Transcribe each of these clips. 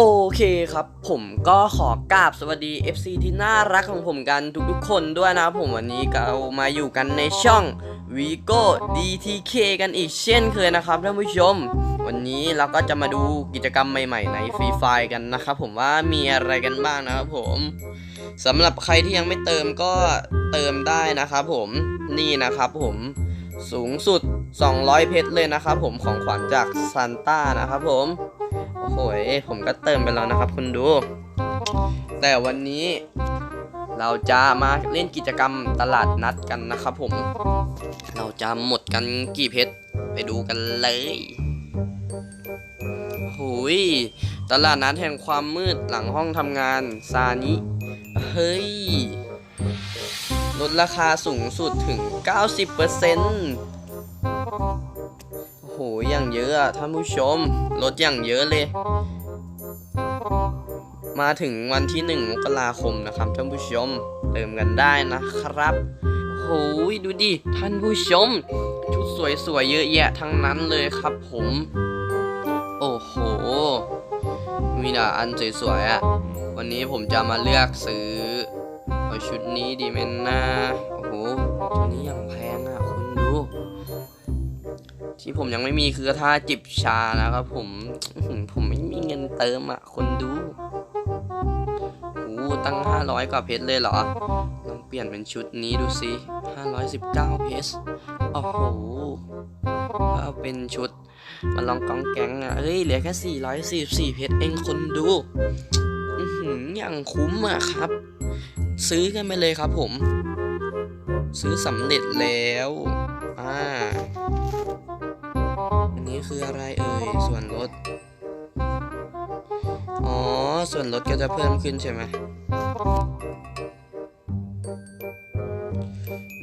โอเคครับ ผมก็ขอกราบสวัสดี FC ที่น่ารักของผมกันทุกๆคนด้วยนะครับผมวันนี้ก็มาอยู่กันในช่อง Vigo DTK กันอีกเช่นเคยนะครับท่านผู้ชม วันนี้เราก็จะมาดูกิจกรรมใหม่ๆในฟรีไฟกันนะครับผมว่ามีอะไรกันบ้างนะครับผมสำหรับใครที่ยังไม่เติมก็เติมได้นะครับผมนี่นะครับผมสูงสุด 200 เพชรเลยนะครับผมของขวัญจากซานต้านะครับผม โอ้โหยผมก็เติมไปแล้วนะครับคุณดู แต่วันนี้เราจะมาเล่นกิจกรรมตลาดนัดกันนะครับผม เราจะหมดกันกี่เพชรไปดูกันเลยโหุยตลาดนัดแห่งความมืดหลังห้องทำงานซานิเฮ้ย ลดราคาสูงสุดถึง 90% อ้โหอย่างเยอะท่านผู้ชมลดอย่างเยอะเลย มาถึงวันที่1มกราคมนะครับท่านผู้ชมเติมกันได้นะครับโอ้โหดูดิท่านผู้ชม ชุดสวยๆเยอะแยะทั้งนั้นเลยครับผม โอ้โห มีแต่อันสวยๆอะวันนี้ผมจะมาเลือกซื้อเอาชุดนี้ดีไหมนะ ที่ผมยังไม่มีคือท่าจิบชานะครับ ผมผมไม่มีเงินเติมอะคนดูโอ้โหตั้ง 500 กว่าเพชรเลยเหรอ ลองเปลี่ยนเป็นชุดนี้ดูสิ519 เพชรโอ้โหเอาเป็นชุดมาลองกองแก๊งอะเฮ้ย เหลือแค่444 เพชรเองคนดูอย่างคุ้มอะครับ ซื้อกันไปเลยครับผม ซื้อสำเร็จแล้ว อ่า อันนี้คืออะไรเอ่ย ส่วนลด อ๋อ ส่วนลดก็จะเพิ่มขึ้นใช่ไหม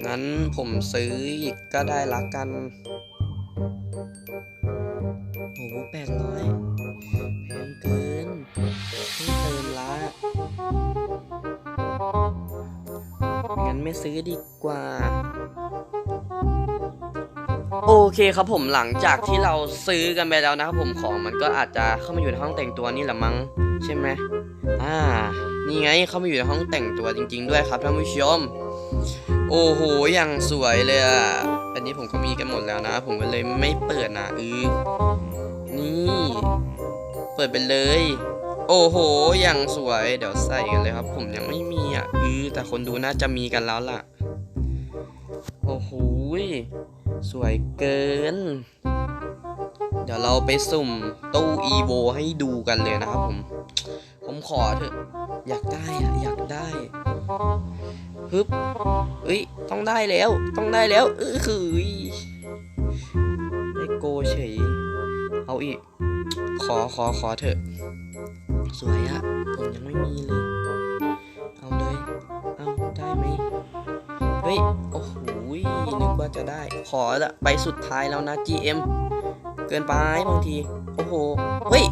งั้นผมซื้ออีกก็ได้ละกัน โอ้โหแปดร้อยแพงเกินไม่เติมละงั้นไม่ซื้อดีกว่า โอเคครับผมหลังจากที่เราซื้อกันไปแล้วนะครับผมของมันก็อาจจะเข้ามาอยู่ในห้องแต่งตัวนี่แหละมั้งใช่ไหมอ่านี่ไงเข้ามาอยู่ในห้องแต่งตัวจริง ๆ ด้วยครับท่านผู้ชม โอ้โหอย่างสวยเลยอะอันนี้ผมก็มีกันหมดแล้วนะ ผมก็เลยไม่เปิดนะอือนี่เปิดไปเลย โอ้โหอย่างสวยเดี๋ยวใส่กันเลยครับ ผมยังไม่มีอะอือแต่คนดูน่าจะมีกันแล้วล่ะ โอ้โห สวยเกิน เดี๋ยวเราไปสุ่มตู้อีโวให้ดูกันเลยนะครับผม ผมขอเถอะ อยากได้อะอยากได้ฮึบเอ้ย ต้องได้แล้ว ต้องได้แล้ว เออคือได้โกเฉย เอาอีก ขอขอขอเถอะ สวยอะผมยังไม่มีเลย เอาเลย เอาได้ไหมเฮ้ย โอ้โห นึกว่าจะได้ ขอละใบสุดท้ายแล้วนะ GM เกินไปบางที โอ้โห เฮ้ย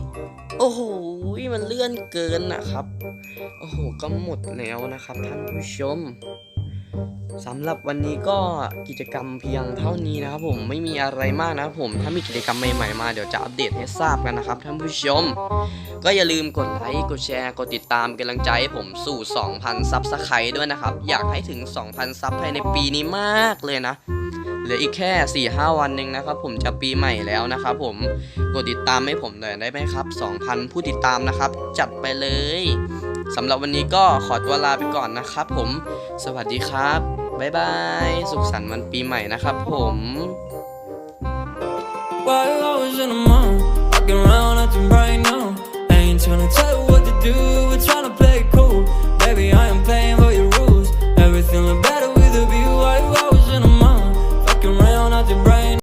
โอ้โห มันเลื่อนเกินนะครับ โอ้โห ก็หมดแล้วนะครับท่านผู้ชม สำหรับวันนี้ก็กิจกรรมเพียงเท่านี้นะครับผมไม่มีอะไรมากนะครับผมถ้ามีกิจกรรมใหม่ๆมาเดี๋ยวจะอัปเดตให้ทราบกันนะครับท่านผู้ชม ก็อย่าลืมกดไลค์กดแชร์กดติดตามกำลังใจให้ผมสู่ 2,000 ซับสไคร์ด้วยนะครับ อยากให้ถึง 2,000 ซับภายในปีนี้มากเลยนะเหลืออีกแค่ 4-5 วันเองนะครับผมจะปีใหม่แล้วนะครับผมกดติดตามให้ผมหน่อยได้ไหมครับ 2,000 ผู้ติดตามนะครับ จัดไปเลย สำหรับวันนี้ก็ขอตัวลาไปก่อนนะครับผม สวัสดีครับ บ๊ายบาย สุขสันต์วันปีใหม่นะครับผม Why you always in the mall? Walking around acting right now. I ain't tryna tell you what to do, we're tryna